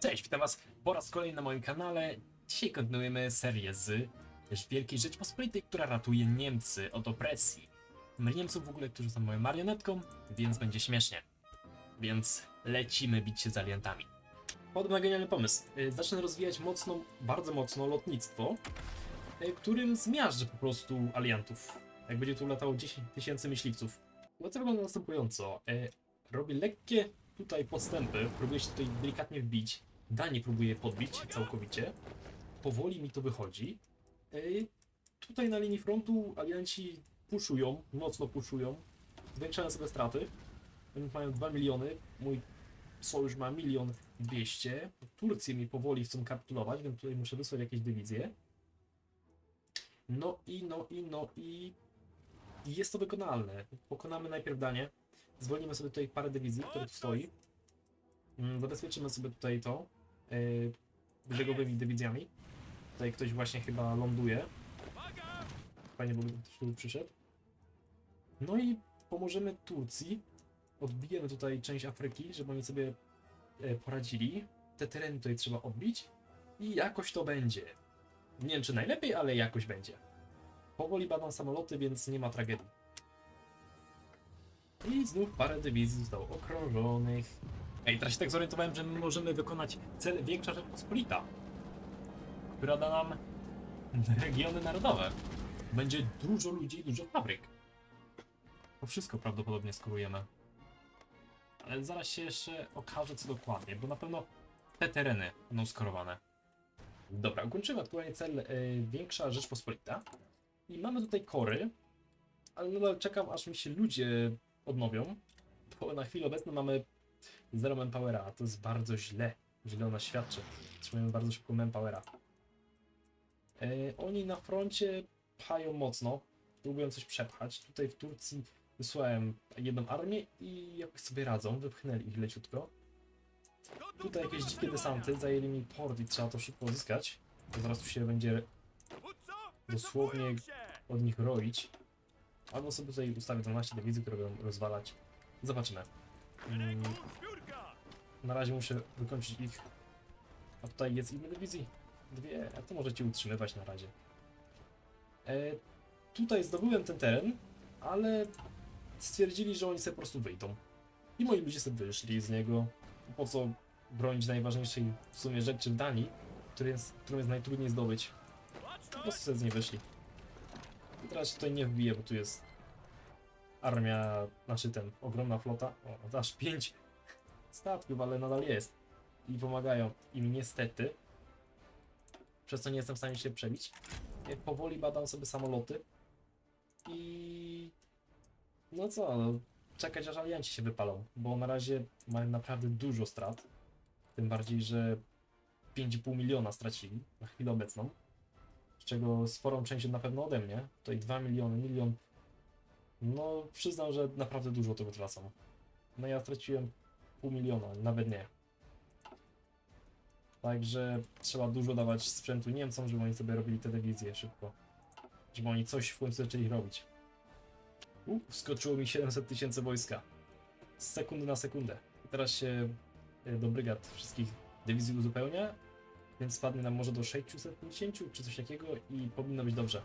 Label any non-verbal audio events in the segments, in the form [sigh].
Cześć, witam was po raz kolejny na moim kanale. Dzisiaj kontynuujemy serię z Wielkiej Rzeczpospolitej, która ratuje Niemcy od opresji. Niemców w ogóle, którzy są moją marionetką, więc będzie śmiesznie. Więc lecimy bić się z aliantami. Podobno genialny pomysł. Y, Zacznę rozwijać mocno, bardzo mocno lotnictwo, y, którym zmiażdżę po prostu aliantów. Jak będzie tu latało 10 tysięcy myśliwców. No to wygląda następująco. Y, Robię lekkie tutaj postępy, próbuję się tutaj delikatnie wbić. Dani próbuje podbić całkowicie. Powoli mi to wychodzi. Ej, tutaj na linii frontu alianci puszują, mocno puszują. Zwiększają sobie straty. Mają 2 miliony, mój sojusz ma milion 200. Turcje mi powoli chcą kapitulować, więc tutaj muszę wysłać jakieś dywizje. No i, no i, no i... Jest to wykonalne. Pokonamy najpierw Danię. Zwolnimy sobie tutaj parę dywizji, które tu stoi. Mm, Zabezpieczymy sobie tutaj to yy, brzegowymi dywizjami. Tutaj ktoś właśnie chyba ląduje. Fajnie, bo ktoś tu przyszedł. No i pomożemy Turcji. Odbijemy tutaj część Afryki, żeby oni sobie e, poradzili. Te tereny tutaj trzeba odbić i jakoś to będzie. Nie wiem czy najlepiej, ale jakoś będzie. Powoli badą samoloty, więc nie ma tragedii. I znów parę dywizji zostało okrążonych. Ej, teraz się tak zorientowałem, że my możemy wykonać cel Większa Rzeczpospolita, która da nam regiony narodowe. Będzie dużo ludzi i dużo fabryk. To wszystko prawdopodobnie skorujemy. Ale zaraz się jeszcze okaże co dokładnie, bo na pewno te tereny będą skorowane. Dobra, ukończymy aktualnie cel y, Większa Rzeczpospolita. I mamy tutaj kory, ale nadal czekam aż mi się ludzie odnowią, bo na chwilę obecną mamy zero manpowera, a to jest bardzo źle. Źle ona świadczy. Trzymamy bardzo szybko manpowera. E, oni na froncie pchają mocno, próbują coś przepchać. Tutaj w Turcji wysłałem jedną armię i jakoś sobie radzą, wypchnęli ich leciutko. Tutaj jakieś dzikie desanty, zajęli mi port i trzeba to szybko uzyskać. Bo zaraz tu się będzie dosłownie od nich roić. Albo sobie tutaj ustawię 12 dywizji, które będą rozwalać. Zobaczymy. Mm, na razie muszę wykończyć ich. A tutaj jest inne dywizji. Dwie, a to możecie utrzymywać na razie. E, tutaj zdobyłem ten teren, ale stwierdzili, że oni sobie po prostu wyjdą. I moi ludzie sobie wyszli z niego. Po co bronić najważniejszej w sumie rzeczy w Danii, jest, którą jest najtrudniej zdobyć. Po prostu sobie z niej wyszli. I teraz tutaj nie wbije, bo tu jest armia, znaczy ten, ogromna flota. O, aż pięć statków, ale nadal jest. I pomagają im niestety. Przez co nie jestem w stanie się przebić. Powoli badam sobie samoloty. I... No co, no, czekać aż alianci się wypalą, bo na razie mają naprawdę dużo strat. Tym bardziej, że 5,5 miliona stracili na chwilę obecną. Z czego sporą część na pewno ode mnie. Tutaj 2 miliony, milion. No, przyznam, że naprawdę dużo tego tracą. No ja straciłem pół miliona, nawet nie. Także trzeba dużo dawać sprzętu Niemcom, żeby oni sobie robili te dywizje szybko. Żeby oni coś w końcu zaczęli robić. U, wskoczyło mi 700 tysięcy wojska. Z sekundy na sekundę. Teraz się y, do brygad wszystkich dywizji uzupełnia, więc spadnie nam może do 650 czy coś takiego i powinno być dobrze.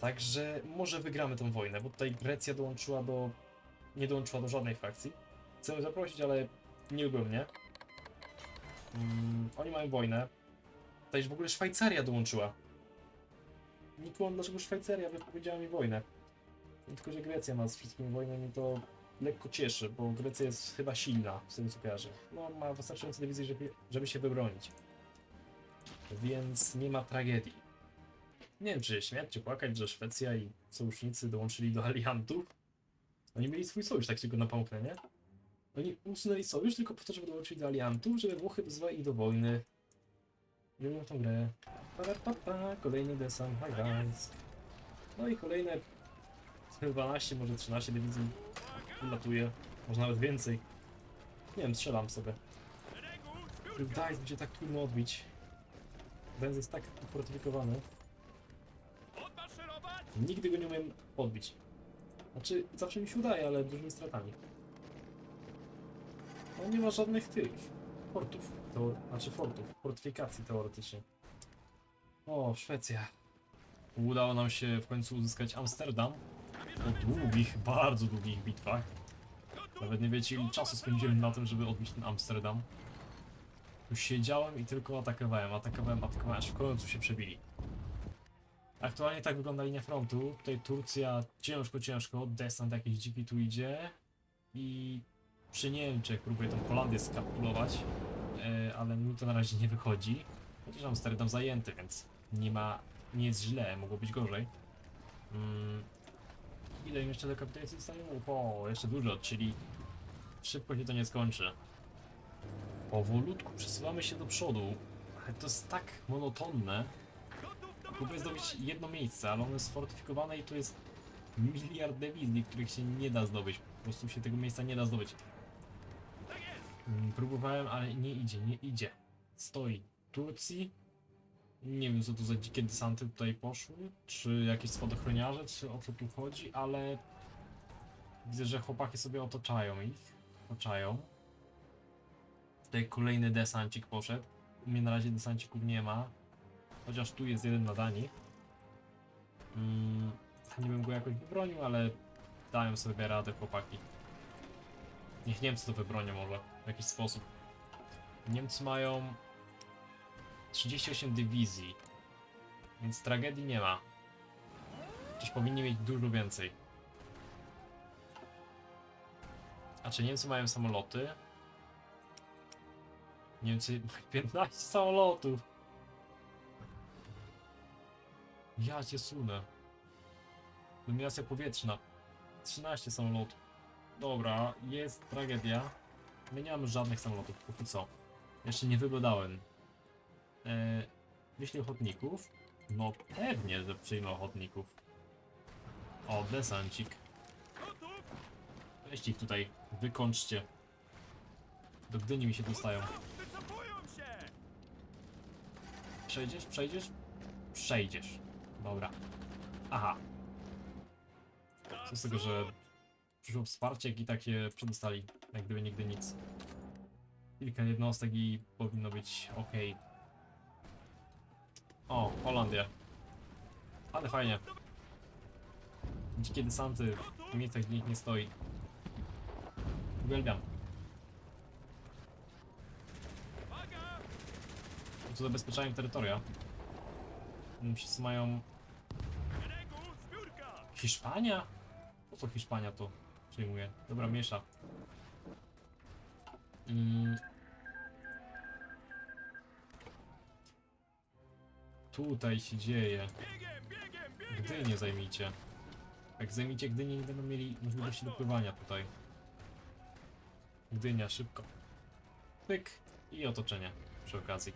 Także może wygramy tą wojnę, bo tutaj Grecja dołączyła do... nie dołączyła do żadnej frakcji. Chcę zaprosić, ale nie lubią mnie. Mm, oni mają wojnę. Tutaj w ogóle Szwajcaria dołączyła. Nie kumam, dlaczego Szwajcaria wypowiedziała mi wojnę. Tylko, że Grecja ma z wszystkimi wojnę mi to lekko cieszy, bo Grecja jest chyba silna, z tego co. No, ma wystarczająco dywizji, żeby, żeby się wybronić. Więc nie ma tragedii. Nie wiem, czy się śmiać, czy płakać, że Szwecja i sojusznicy dołączyli do aliantów. Oni mieli swój sojusz, tak się go napomknę, nie? Oni usunęli sojusz tylko po to, żeby dołączyli do aliantów, żeby Włochy wzwali ich do wojny. Lubią tą grę. Pa, pa, pa, kolejny desant na Gdańsk. No i kolejne 12, może 13 dywizji ulatuje. Może nawet więcej. Nie wiem, strzelam sobie. Gdańsk będzie tak trudno odbić. Gdańsk jest tak ufortyfikowany. Nigdy go nie umiem odbić. Znaczy, zawsze mi się udaje, ale dużymi stratami. On nie ma żadnych tych. portów, to znaczy fortów, fortyfikacji teoretycznie. O, Szwecja. Udało nam się w końcu uzyskać Amsterdam po długich, bardzo długich bitwach. Nawet nie wiecie ile czasu spędziłem na tym, żeby odbić ten Amsterdam. Tu siedziałem i tylko atakowałem, atakowałem, atakowałem, aż w końcu się przebili. Aktualnie tak wygląda linia frontu. Tutaj Turcja ciężko, ciężko, desant jakiś dziki tu idzie. I przy Niemczech próbuje tą Holandię skapitulować, e, ale mi to na razie nie wychodzi. Chociaż Amsterdam zajęty, więc nie ma, nie jest źle, mogło być gorzej. Mm. Ile im jeszcze do kapitulacji zostaje? O, jeszcze dużo, czyli szybko się to nie skończy. Powolutku przesuwamy się do przodu, ale to jest tak monotonne. Próbuję zdobyć jedno miejsce, ale ono jest sfortyfikowane i tu jest miliard dewizji, których się nie da zdobyć. Po prostu się tego miejsca nie da zdobyć. Mm, Próbowałem, ale nie idzie, nie idzie. Stoi. Turcji. Nie wiem co to za dzikie desanty tutaj poszły, czy jakieś spadochroniarze, czy o co tu chodzi, ale widzę, że chłopaki sobie otaczają ich. Otaczają. Tutaj kolejny desancik poszedł. U mnie na razie desancików nie ma. Chociaż tu jest jeden na Danii. Mm, nie bym go jakoś wybronił, ale dają sobie radę chłopaki. Niech Niemcy to wybronią może w jakiś sposób. Niemcy mają 38 dywizji, więc tragedii nie ma. Chociaż powinni mieć dużo więcej. A czy Niemcy mają samoloty? Niemcy [laughs] 15 samolotów. Ja cię sunę. Dominacja powietrzna. 13 samolotów. Dobra, jest tragedia. My nie mamy żadnych samolotów, póki co. Jeszcze nie wyglądałem. Eee, ochotników? No pewnie, że przyjmę ochotników. O, desancik. Weźcie ich tutaj, wykończcie. Do Gdyni mi się dostają. Przejdziesz? Przejdziesz? Przejdziesz. Dobra. Aha. Co z tego, że przyszło wsparcie i takie przedostali, jak gdyby nigdy nic. Kilka jednostek i powinno być ok. O, Holandia. Ale fajnie. Dzikie desanty w miejscach, gdzie nikt nie stoi. Uwielbiam. Tu zabezpieczają terytoria. Wszyscy mają... Hiszpania? Po co Hiszpania to przejmuje? Dobra, miesza. Mm. Tutaj się dzieje. Gdynię zajmijcie. Jak zajmijcie Gdynię, nie będą mieli możliwości dopływania tutaj. Gdynia, szybko. Pyk i otoczenie przy okazji.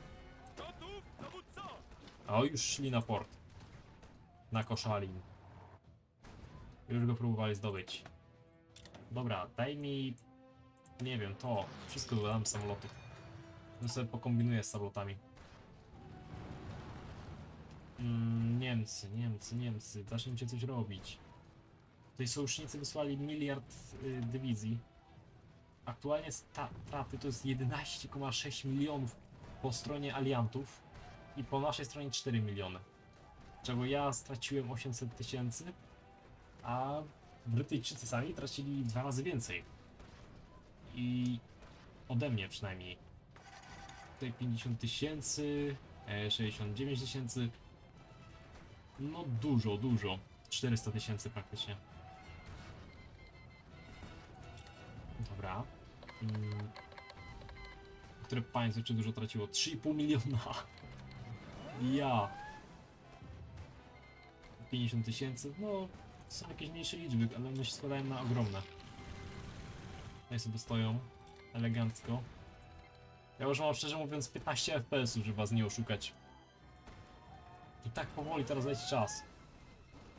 O, już szli na port. Na Koszalin. Już go próbowali zdobyć. Dobra, daj mi... Nie wiem, to. Wszystko dodam z samolotów. No sobie pokombinuję z samolotami. Mm, Niemcy, Niemcy, Niemcy. Zacznijcie coś robić. Tutaj sojusznicy wysłali miliard y, dywizji. Aktualnie straty to jest 11,6 milionów po stronie aliantów i po naszej stronie 4 miliony. Czego ja straciłem 800 tysięcy, a Brytyjczycy sami tracili dwa razy więcej. I ode mnie przynajmniej. Tutaj 50 tysięcy, e, 69 tysięcy. No dużo, dużo. 400 tysięcy praktycznie. Dobra. Mm. Które państwo czy dużo traciło? 3,5 miliona. Ja. 50 tysięcy, no są jakieś mniejsze liczby, ale one się składają na ogromne. Tutaj sobie stoją elegancko. Ja już mam szczerze mówiąc 15 FPS-ów, żeby was nie oszukać. I tak powoli teraz leci czas.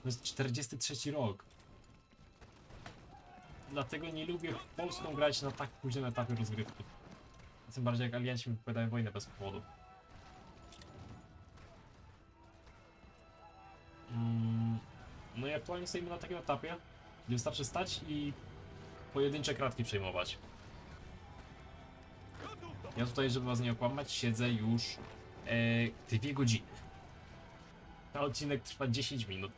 To jest 43 rok. Dlatego nie lubię Polską grać na tak późnym etapie rozgrywki. Tym bardziej jak alianci wypowiadają wojnę bez powodu. Aktualnie stoimy na takim etapie, gdzie wystarczy stać i pojedyncze kratki przejmować. Ja tutaj, żeby was nie okłamać, siedzę już e, dwie godziny. A odcinek trwa 10 minut.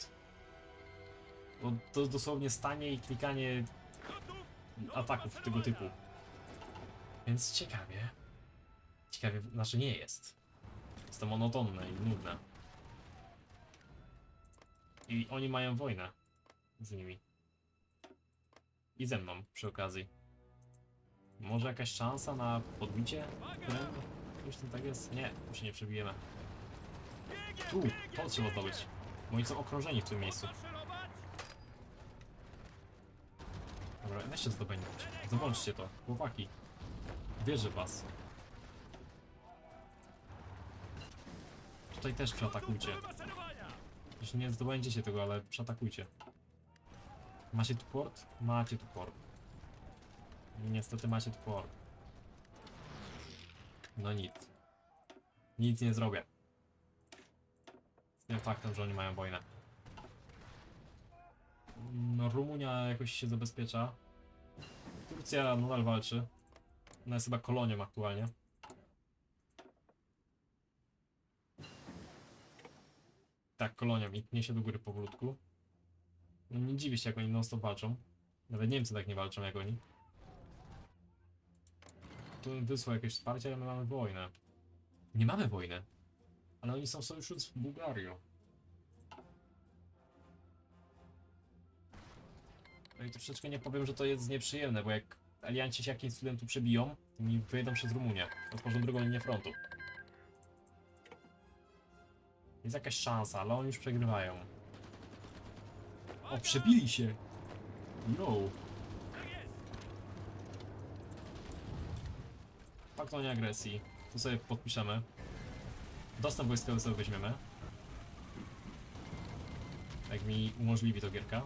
Bo to dosłownie stanie i klikanie ataków tego typu. Więc ciekawie. Ciekawie, znaczy nie jest. Jest to monotonne i nudne. I oni mają wojnę z nimi. I ze mną przy okazji. Może jakaś szansa na podbicie? Prędu? Już tam tak jest? Nie, tu się nie przebijemy. Tu, to trzeba zdobyć. Bo oni są okrążeni w tym miejscu. Dobra, weźcie zdobędzie. Zobaczcie to, chłopaki. Wierzę was. Tutaj też przeatakujcie. Jeśli nie zdobędziecie tego, ale przeatakujcie. Macie tu port? Macie tu port. Niestety macie tu port. No nic. Nic nie zrobię. Z tym faktem, że oni mają wojnę. No Rumunia jakoś się zabezpiecza. Turcja nadal walczy. Ona jest chyba kolonią aktualnie. Tak, kolonią i pnie się do góry powolutku. No nie dziwię się, jak oni non stop walczą. Nawet Niemcy tak nie walczą jak oni. Tu wysłał jakieś wsparcie, ale my mamy wojnę. Nie mamy wojny. Ale oni są w sojuszu z Bułgarią. No i troszeczkę nie powiem, że to jest nieprzyjemne, bo jak alianci się jakimś tu przebiją, to mi wyjedą przez Rumunię. Otworzą drugą linię frontu. Jest jakaś szansa, ale oni już przegrywają. O, przebili się! Jest! Fakt o nieagresji. Tu sobie podpiszemy. Dostęp wojskowy sobie weźmiemy. Jak mi umożliwi to gierka.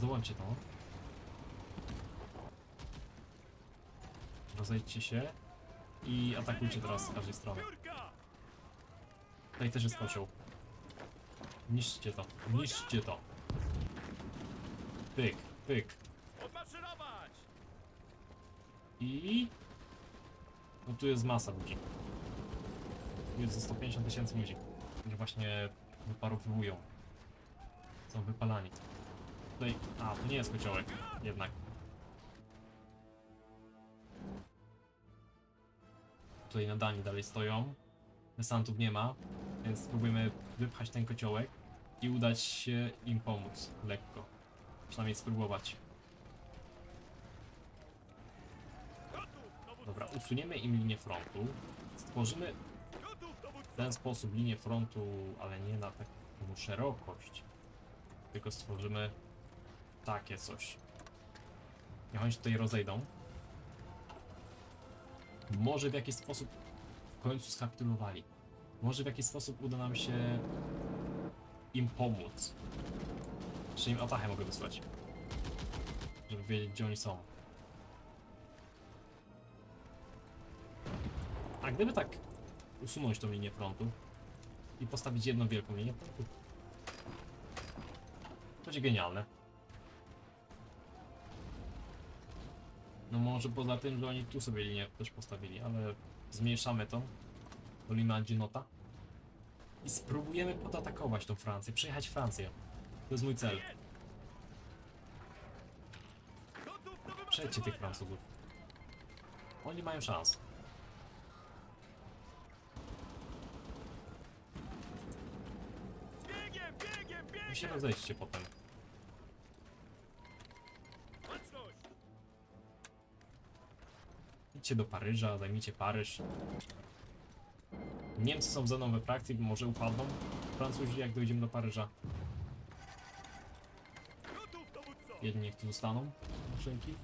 Zobaczcie to. Rozejdźcie się i atakujcie teraz z każdej strony. Tutaj też jest kocioł. Niszczcie to, niszczcie to. Pyk, pyk. I... No tu jest masa ludzi. Jest ze 150 tysięcy ludzi, którzy właśnie wyparowują. Są wypalani. Tutaj... A, to nie jest kociołek, jednak. Tutaj na Danii dalej stoją. Desantów nie ma, więc spróbujemy wypchać ten kociołek i udać się im pomóc lekko. Przynajmniej spróbować. Dobra, usuniemy im linię frontu. Stworzymy w ten sposób linię frontu, ale nie na taką szerokość. Tylko stworzymy takie coś. Niech oni się tutaj rozejdą. Może w jakiś sposób w końcu skapitulowali. Może w jakiś sposób uda nam się im pomóc. Czy im atachę mogę wysłać. Żeby wiedzieć, gdzie oni są. A gdyby tak usunąć tą linię frontu i postawić jedną wielką linię frontu, będzie genialne. No może poza tym, że oni tu sobie linię też postawili, ale zmniejszamy to do Limanginota i spróbujemy podatakować tą Francję, przejechać Francję. To jest mój cel. Przejdźcie tych Francuzów. Oni mają szans. Biegiem, biegiem, się biegiem! rozejdźcie potem. Idźcie do Paryża, zajmijcie Paryż. Niemcy są ze mną we frakcji, może upadną. Francuzi, jak dojdziemy do Paryża, jedni niech tu zostaną. na wszelki.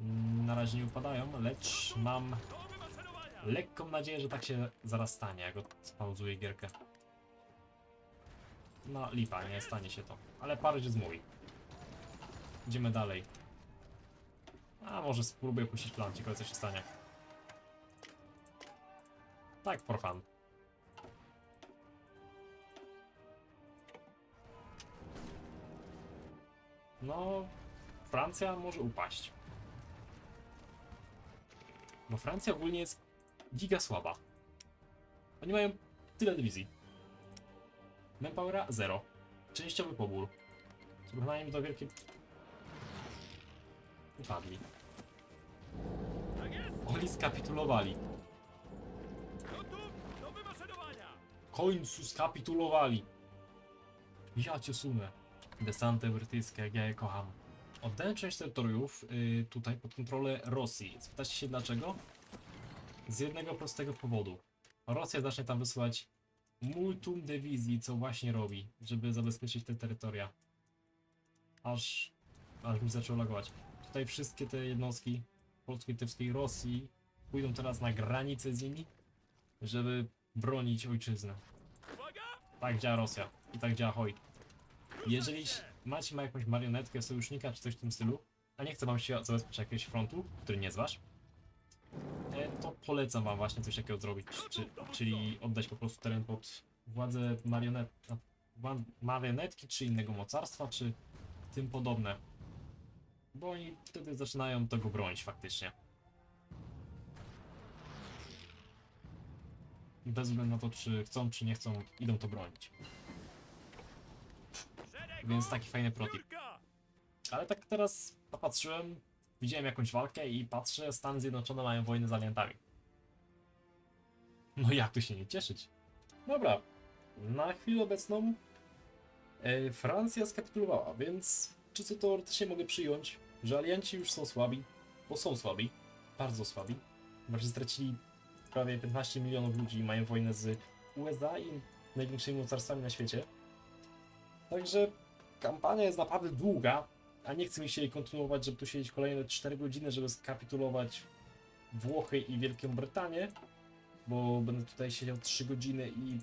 Mm, Na razie nie upadają, lecz mam lekką nadzieję, że tak się zaraz stanie, jak odpauzuję gierkę. No lipa, nie stanie się to. Ale Paryż jest mój. Idziemy dalej. A może spróbuję puścić plan, ciekawe co się stanie. Tak, for fun. no Francja może upaść. Bo Francja ogólnie jest giga słaba. Oni mają tyle dywizji. Manpowera 0. Częściowy pobór. Porównanie do wielkiej... Upadli. Oni skapitulowali. W końcu skapitulowali. Ja cię sunę. Desanty brytyjskie, jak ja je kocham. Oddałem część terytoriów y, tutaj pod kontrolę Rosji. Spytacie się dlaczego? Z jednego prostego powodu. Rosja zacznie tam wysyłać multum dywizji, co właśnie robi, żeby zabezpieczyć te terytoria. Aż, aż mi zaczęło lagować. Tutaj wszystkie te jednostki polsko-litewskiej Rosji pójdą teraz na granicę z nimi, żeby bronić ojczyznę. Tak działa Rosja i tak działa Hoj. Jeżeli macie ma jakąś marionetkę, sojusznika czy coś w tym stylu, a nie chce wam się zabezpieczyć jakiegoś frontu, który nie wasz, e, to polecam wam właśnie coś takiego zrobić, czy, czyli oddać po prostu teren pod władzę marionet, marionetki, czy innego mocarstwa, czy tym podobne. Bo oni wtedy zaczynają tego bronić faktycznie. Bez względu na to, czy chcą, czy nie chcą, idą to bronić. Więc taki fajny protip. Ale tak teraz popatrzyłem, widziałem jakąś walkę i patrzę, Stany Zjednoczone mają wojnę z aliantami. No jak tu się nie cieszyć? Dobra, na chwilę obecną e, Francja skapitulowała, więc czysto teoretycznie mogę przyjąć, że alianci już są słabi, bo są słabi, bardzo słabi. Właśnie stracili prawie 15 milionów ludzi i mają wojnę z USA i największymi mocarstwami na świecie. Także kampania jest naprawdę długa, a nie chce mi się jej kontynuować, żeby tu siedzieć kolejne 4 godziny, żeby skapitulować Włochy i Wielką Brytanię, bo będę tutaj siedział 3 godziny i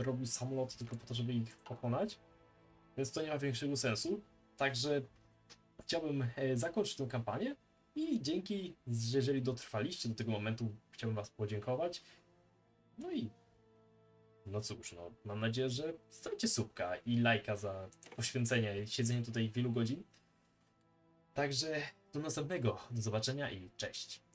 robił samolot tylko po to, żeby ich pokonać, więc to nie ma większego sensu. Także chciałbym e, zakończyć tę kampanię i dzięki, że jeżeli dotrwaliście do tego momentu, chciałbym Was podziękować. No i no cóż, no, mam nadzieję, że zostawicie subka i lajka za poświęcenie siedzenie tutaj wielu godzin. Także do następnego, do zobaczenia i cześć.